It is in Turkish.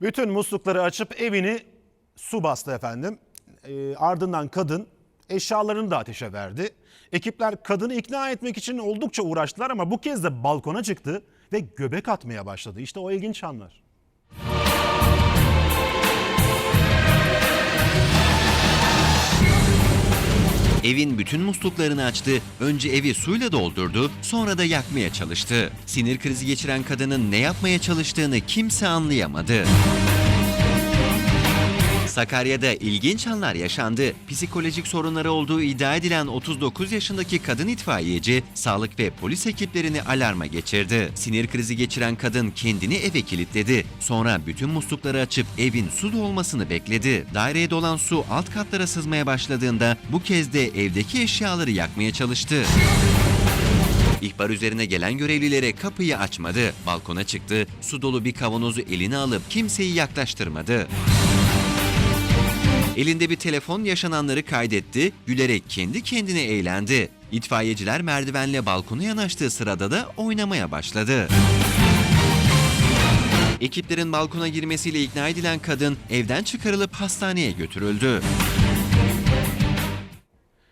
Bütün muslukları açıp evini su bastı efendim. Ee, ardından kadın eşyalarını da ateşe verdi. Ekipler kadını ikna etmek için oldukça uğraştılar ama bu kez de balkona çıktı ve göbek atmaya başladı. İşte o ilginç anlar. Evin bütün musluklarını açtı, önce evi suyla doldurdu, sonra da yakmaya çalıştı. Sinir krizi geçiren kadının ne yapmaya çalıştığını kimse anlayamadı. Sakarya'da ilginç anlar yaşandı. Psikolojik sorunları olduğu iddia edilen 39 yaşındaki kadın itfaiyeci, sağlık ve polis ekiplerini alarma geçirdi. Sinir krizi geçiren kadın kendini eve kilitledi. Sonra bütün muslukları açıp evin su dolmasını bekledi. Daireye dolan su alt katlara sızmaya başladığında bu kez de evdeki eşyaları yakmaya çalıştı. İhbar üzerine gelen görevlilere kapıyı açmadı. Balkona çıktı, su dolu bir kavanozu eline alıp kimseyi yaklaştırmadı. Elinde bir telefon yaşananları kaydetti, gülerek kendi kendine eğlendi. İtfaiyeciler merdivenle balkona yanaştığı sırada da oynamaya başladı. Ekiplerin balkona girmesiyle ikna edilen kadın evden çıkarılıp hastaneye götürüldü.